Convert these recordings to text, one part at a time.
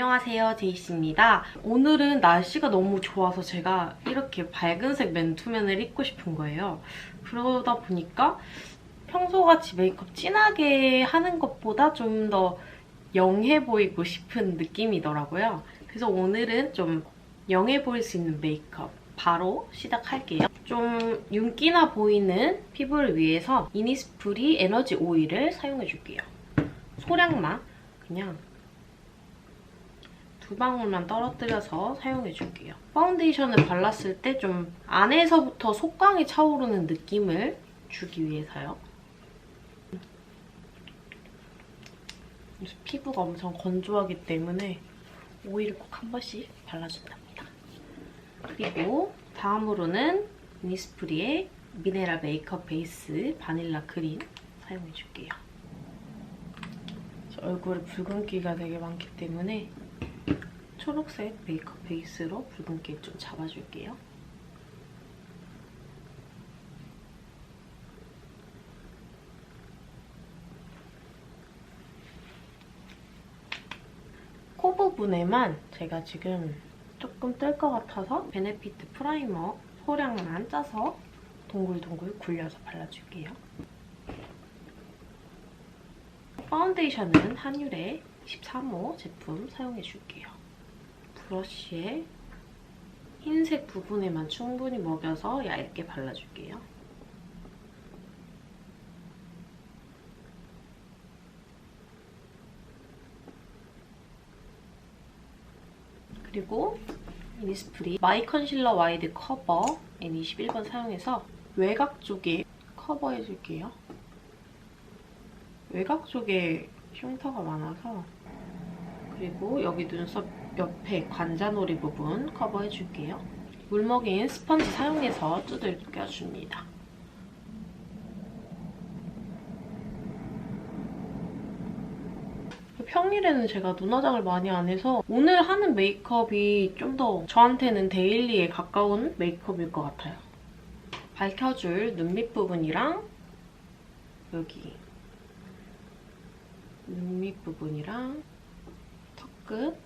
안녕하세요 제이씨입니다. 오늘은 날씨가 너무 좋아서 제가 이렇게 밝은색 맨투맨을 입고 싶은 거예요. 그러다 보니까 평소같이 메이크업 진하게 하는 것보다 좀 더 영해 보이고 싶은 느낌이더라고요. 그래서 오늘은 좀 영해 보일 수 있는 메이크업 바로 시작할게요. 좀 윤기나 보이는 피부를 위해서 이니스프리 에너지 오일을 사용해줄게요. 소량만 그냥 두 방울만 떨어뜨려서 사용해줄게요. 파운데이션을 발랐을 때 좀 안에서부터 속광이 차오르는 느낌을 주기 위해서요. 피부가 엄청 건조하기 때문에 오일을 꼭 한 번씩 발라준답니다. 그리고 다음으로는 이니스프리의 미네랄 메이크업 베이스 바닐라 크림 사용해줄게요. 저 얼굴에 붉은기가 되게 많기 때문에 초록색 메이크업 베이스로 붉은기 좀 잡아줄게요. 코 부분에만 제가 지금 조금 뜰 것 같아서 베네피트 프라이머 소량만 짜서 동글동글 굴려서 발라줄게요. 파운데이션은 한율의 23호 제품 사용해줄게요. 브러쉬에 흰색 부분에만 충분히 먹여서 얇게 발라줄게요. 그리고 이니스프리 마이 컨실러 와이드 커버 N21번 사용해서 외곽 쪽에 커버해줄게요. 외곽 쪽에 흉터가 많아서 그리고 여기 눈썹 옆에 관자놀이 부분 커버해줄게요. 물 먹인 스펀지 사용해서 두들겨줍니다. 평일에는 제가 눈화장을 많이 안 해서 오늘 하는 메이크업이 좀 더 저한테는 데일리에 가까운 메이크업일 것 같아요. 밝혀줄 눈 밑 부분이랑 여기 눈 밑 부분이랑 턱끝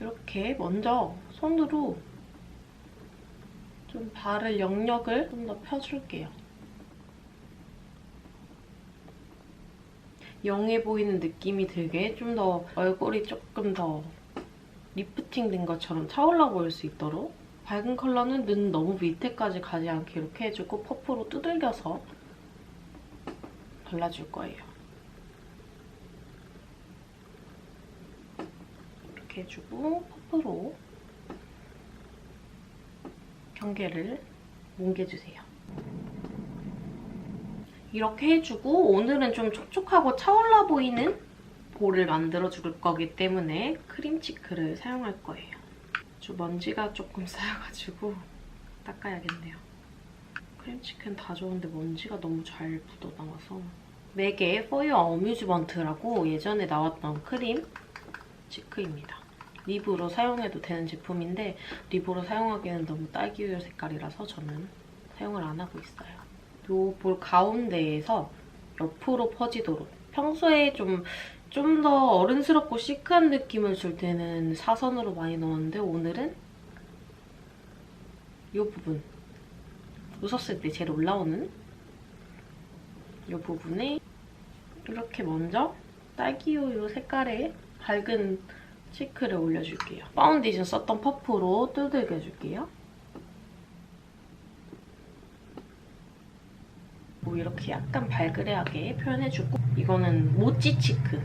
이렇게 먼저 손으로 좀 바를 영역을 좀 더 펴줄게요. 영해 보이는 느낌이 들게 좀 더 얼굴이 조금 더 리프팅 된 것처럼 차올라 보일 수 있도록 밝은 컬러는 눈 너무 밑에까지 가지 않게 이렇게 해주고 퍼프로 두들겨서 발라줄 거예요. 이렇게 해주고 퍼프로 경계를 뭉개주세요. 이렇게 해주고 오늘은 좀 촉촉하고 차올라 보이는 볼을 만들어줄 거기 때문에 크림치크를 사용할 거예요. 저 먼지가 조금 쌓여가지고 닦아야겠네요. 크림치크는 다 좋은데 먼지가 너무 잘 묻어나와서 맥의 Your Amusement라고 예전에 나왔던 크림 치크입니다. 립으로 사용해도 되는 제품인데 립으로 사용하기에는 너무 딸기우유 색깔이라서 저는 사용을 안 하고 있어요. 이볼 가운데에서 옆으로 퍼지도록 평소에 좀 좀 더 어른스럽고 시크한 느낌을 줄 때는 사선으로 많이 넣었는데 오늘은 이 부분 웃었을 때 제일 올라오는 이 부분에 이렇게 먼저 딸기우유 색깔의 밝은 치크를 올려줄게요. 파운데이션 썼던 퍼프로 두들겨줄게요. 뭐 이렇게 약간 발그레하게 표현해주고 이거는 모찌 치크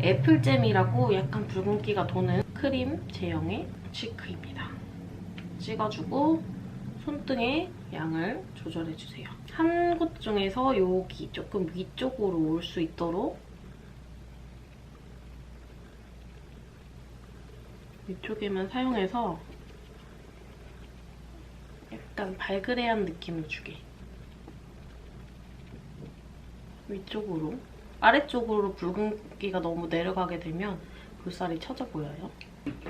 애플잼이라고 약간 붉은기가 도는 크림 제형의 치크입니다. 찍어주고 손등에 양을 조절해주세요. 한 곳 중에서 여기 조금 위쪽으로 올 수 있도록 위쪽에만 사용해서 약간 발그레한 느낌을 주게 위쪽으로 아래쪽으로 붉은기가 너무 내려가게 되면 볼살이 처져 보여요.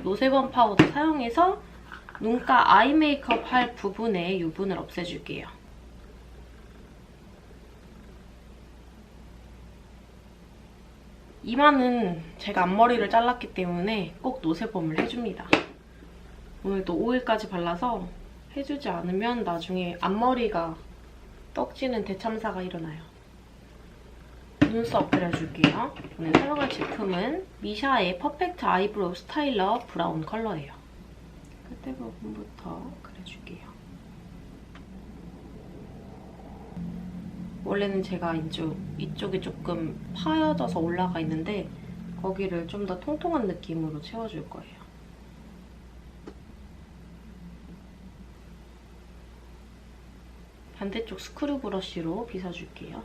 노세범 파우더 사용해서 눈가 아이 메이크업 할 부분에 유분을 없애줄게요. 이마는 제가 앞머리를 잘랐기 때문에 꼭 노세범을 해줍니다. 오늘 또 오일까지 발라서 해주지 않으면 나중에 앞머리가 떡지는 대참사가 일어나요. 눈썹 그려줄게요. 오늘 사용할 제품은 미샤의 퍼펙트 아이브로우 스타일러 브라운 컬러예요. 끝에 부분부터 그려줄게요. 원래는 제가 이쪽, 이쪽이 조금 파여져서 올라가 있는데 거기를 좀 더 통통한 느낌으로 채워줄 거예요. 반대쪽 스크류 브러쉬로 빗어줄게요.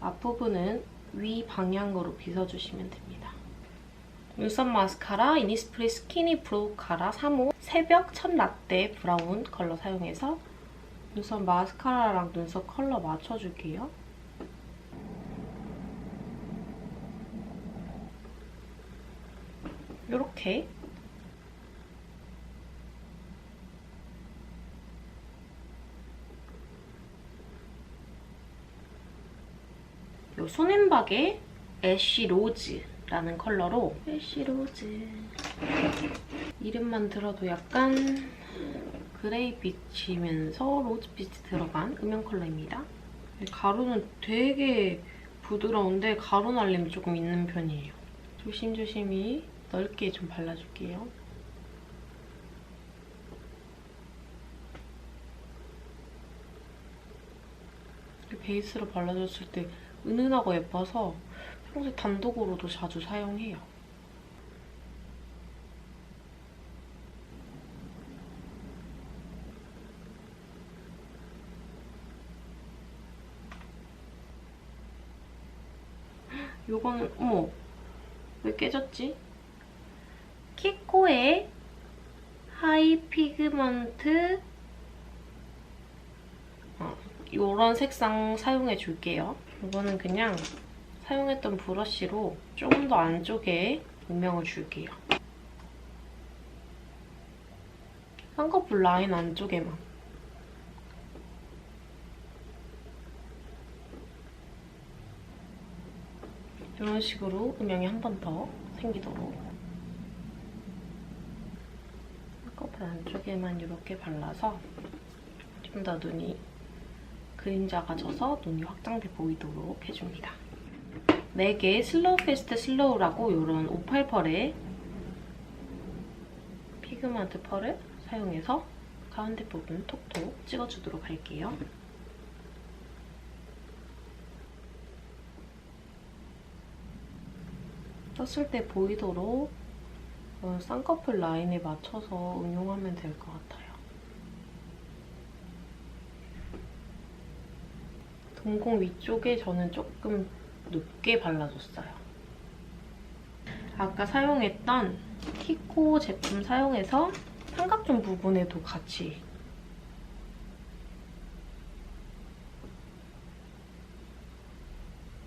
앞부분은 위 방향으로 빗어주시면 됩니다. 눈썹 마스카라 이니스프리 스키니 브로우 카라 3호 새벽 첫 라떼 브라운 컬러 사용해서 눈썹 마스카라랑 눈썹 컬러 맞춰줄게요. 이렇게. 요 손앤박의 애쉬 로즈라는 컬러로. 애쉬 로즈. 이름만 들어도 약간 그레이 빛이면서 로즈빛이 들어간 음영 컬러입니다. 가루는 되게 부드러운데 가루 날림이 조금 있는 편이에요. 조심조심히 넓게 좀 발라줄게요. 베이스로 발라줬을 때 은은하고 예뻐서 평소에 단독으로도 자주 사용해요. 요거는 어머 왜 깨졌지? 키코의 하이 피그먼트 어, 이런 색상 사용해 줄게요. 이거는 그냥 사용했던 브러쉬로 조금 더 안쪽에 음영을 줄게요. 쌍꺼풀 라인 안쪽에만. 이런 식으로 음영이 한 번 더 생기도록 쌍꺼풀 안쪽에만 이렇게 발라서 좀 더 눈이 그림자가 져서 눈이 확장돼 보이도록 해줍니다. 4개 슬로우 페스트 슬로우라고 이런 588의 피그먼트 펄을 사용해서 가운데 부분 톡톡 찍어주도록 할게요. 떴을 때 보이도록 어, 쌍꺼풀 라인에 맞춰서 응용하면 될 것 같아요. 동공 위쪽에 저는 조금 높게 발라줬어요. 아까 사용했던 키코 제품 사용해서 삼각존 부분에도 같이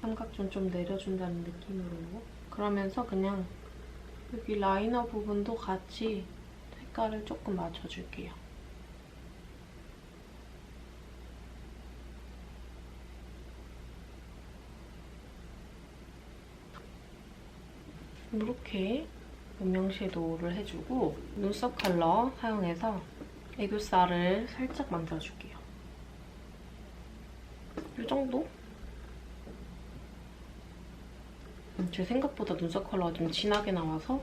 삼각존 좀 내려준다는 느낌으로 그러면서 그냥 여기 라이너 부분도 같이 색깔을 조금 맞춰줄게요. 이렇게 음영 섀도우를 해주고 눈썹 컬러 사용해서 애교살을 살짝 만들어줄게요. 이 정도? 음, 제 생각보다 눈썹 컬러가 좀 진하게 나와서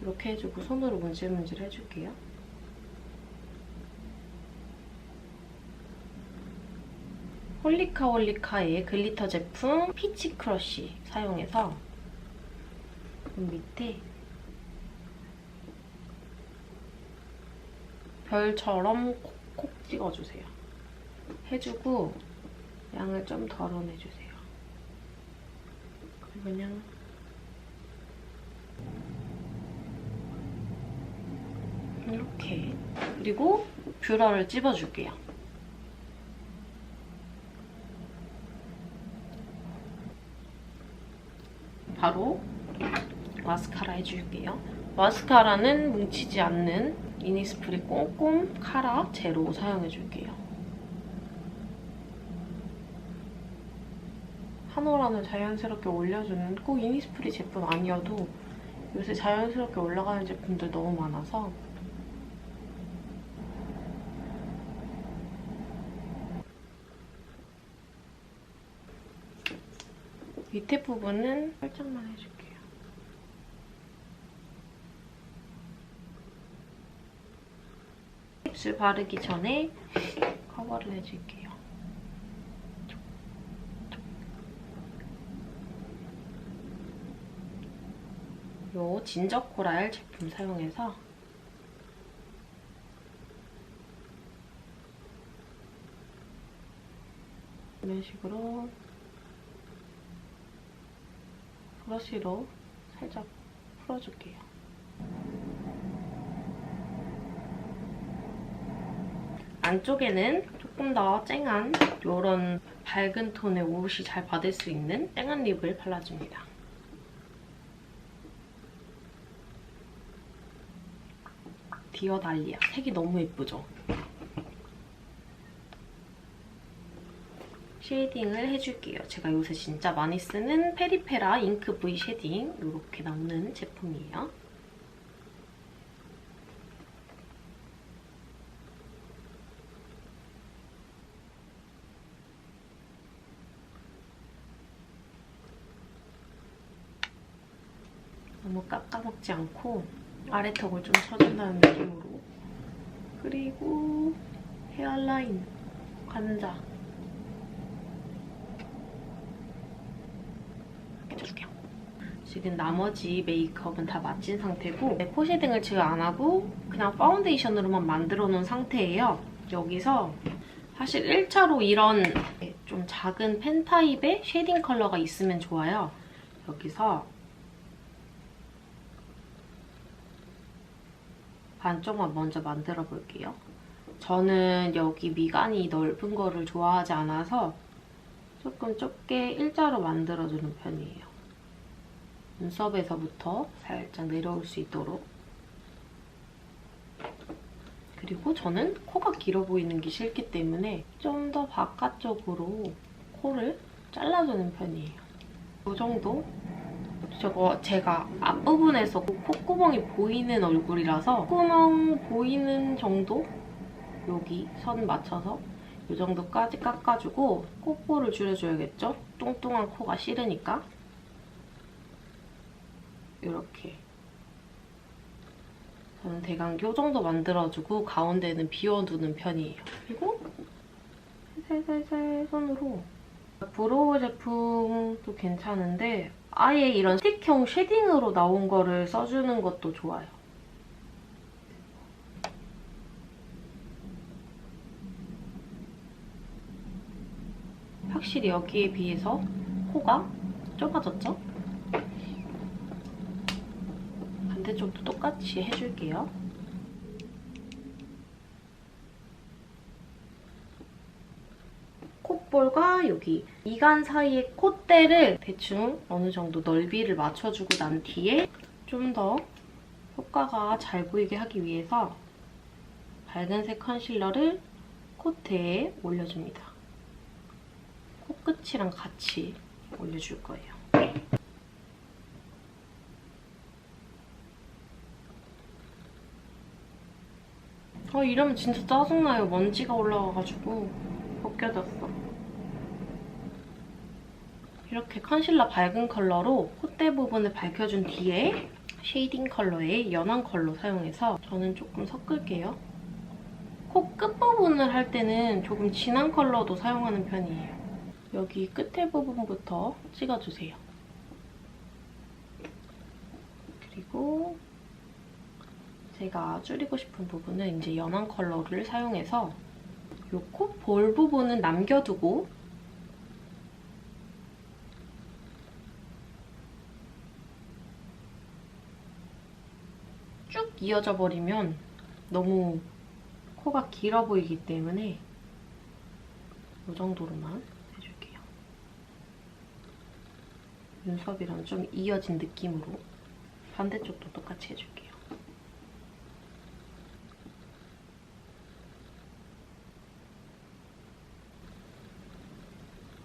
이렇게 해주고 손으로 문질문질 해줄게요. 홀리카 홀리카의 글리터 제품 피치 크러쉬 사용해서 눈 밑에 별처럼 콕콕 찍어주세요. 해주고 양을 좀 덜어내주세요. 그냥 이렇게 그리고 뷰러를 찝어줄게요. 바로 마스카라 해줄게요. 마스카라는 뭉치지 않는 이니스프리 꼼꼼 카라 제로 사용해줄게요. 파노라를 자연스럽게 올려주는 꼭 이니스프리 제품 아니어도 요새 자연스럽게 올라가는 제품들 너무 많아서 밑에 부분은 살짝만 해줄게요. 입술 바르기 전에 커버를 해줄게요. 요 진저 코랄 제품 사용해서 이런 식으로 브러쉬로 살짝 풀어줄게요. 안쪽에는 조금 더 쨍한 이런 밝은 톤의 옷이 잘 받을 수 있는 쨍한 립을 발라줍니다. 디어 달리아. 색이 너무 예쁘죠? 쉐이딩을 해줄게요. 제가 요새 진짜 많이 쓰는 페리페라 잉크 V 쉐딩 이렇게 나오는 제품이에요. 너무 깎아먹지 않고 아래 턱을 좀 쳐준다는 느낌으로 그리고 헤어라인, 관자 해줄게요. 지금 나머지 메이크업은 다 마친 상태고 네, 코 쉐딩을 지금 안 하고 그냥 파운데이션으로만 만들어 놓은 상태예요. 여기서 사실 1차로 이런 좀 작은 펜 타입의 쉐딩 컬러가 있으면 좋아요. 여기서 반쪽만 먼저 만들어 볼게요. 저는 여기 미간이 넓은 거를 좋아하지 않아서 조금 좁게 일자로 만들어주는 편이에요. 눈썹에서부터 살짝 내려올 수 있도록. 그리고 저는 코가 길어 보이는 게 싫기 때문에 좀 더 바깥쪽으로 코를 잘라주는 편이에요. 이 정도? 저거 제가 앞부분에서 콧구멍이 보이는 얼굴이라서 콧구멍 보이는 정도? 여기 선 맞춰서 이 정도까지 깎아주고 코볼을 줄여줘야겠죠? 뚱뚱한 코가 싫으니까 이렇게 저는 대강 이 정도 만들어주고 가운데는 비워두는 편이에요. 그리고 살살살 손으로 브로우 제품도 괜찮은데 아예 이런 스틱형 쉐딩으로 나온 거를 써주는 것도 좋아요. 확실히 여기에 비해서 코가 좁아졌죠? 반대쪽도 똑같이 해줄게요. 콧볼과 여기 미간 사이의 콧대를 대충 어느 정도 넓이를 맞춰주고 난 뒤에 좀 더 효과가 잘 보이게 하기 위해서 밝은색 컨실러를 콧대에 올려줍니다. 코끝이랑 같이 올려줄 거예요. 아 이러면 진짜 짜증나요. 먼지가 올라와가지고 벗겨졌어. 이렇게 컨실러 밝은 컬러로 콧대 부분을 밝혀준 뒤에 쉐이딩 컬러의 연한 컬러 사용해서 저는 조금 섞을게요. 코 끝부분을 할 때는 조금 진한 컬러도 사용하는 편이에요. 여기 끝에 부분부터 찍어주세요. 그리고 제가 줄이고 싶은 부분은 이제 연한 컬러를 사용해서 이코볼 부분은 남겨두고 이어져 버리면 너무 코가 길어 보이기 때문에 이 정도로만 해줄게요. 눈썹이랑 좀 이어진 느낌으로 반대쪽도 똑같이 해줄게요.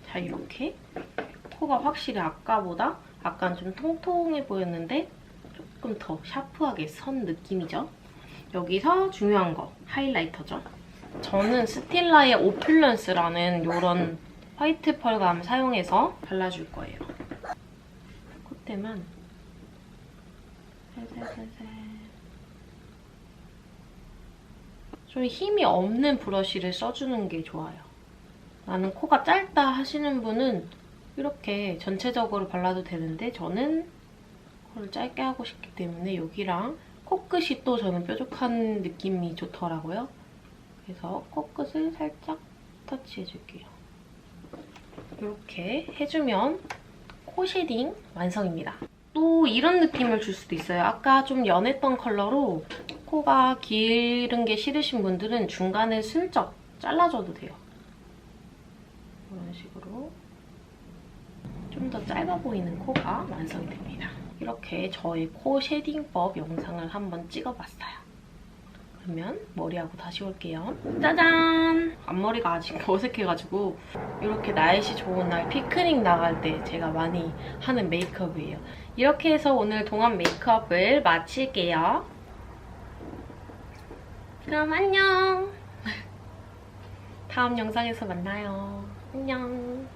자, 이렇게 코가 확실히 아까보다 약간 좀 통통해 보였는데 조금 더 샤프하게 선 느낌이죠. 여기서 중요한 거, 하이라이터죠. 저는 스틸라의 오퓰런스라는 이런 화이트 펄감 사용해서 발라줄 거예요. 콧대만 살살살살 좀 힘이 없는 브러쉬를 써주는 게 좋아요. 나는 코가 짧다 하시는 분은 이렇게 전체적으로 발라도 되는데 저는 코를 짧게 하고 싶기 때문에 여기랑 코끝이 또 저는 뾰족한 느낌이 좋더라고요. 그래서 코끝을 살짝 터치해줄게요. 이렇게 해주면 코 쉐딩 완성입니다. 또 이런 느낌을 줄 수도 있어요. 아까 좀 연했던 컬러로 코가 기른 게 싫으신 분들은 중간에 슬쩍 잘라줘도 돼요. 이런 식으로 좀 더 짧아 보이는 코가 완성이 됩니다. 이렇게 저의 코 쉐딩법 영상을 한번 찍어봤어요. 그러면 머리하고 다시 올게요. 짜잔! 앞머리가 아직 어색해가지고 이렇게 날씨 좋은 날 피크닉 나갈 때 제가 많이 하는 메이크업이에요. 이렇게 해서 오늘 동안 메이크업을 마칠게요. 그럼 안녕! 다음 영상에서 만나요. 안녕!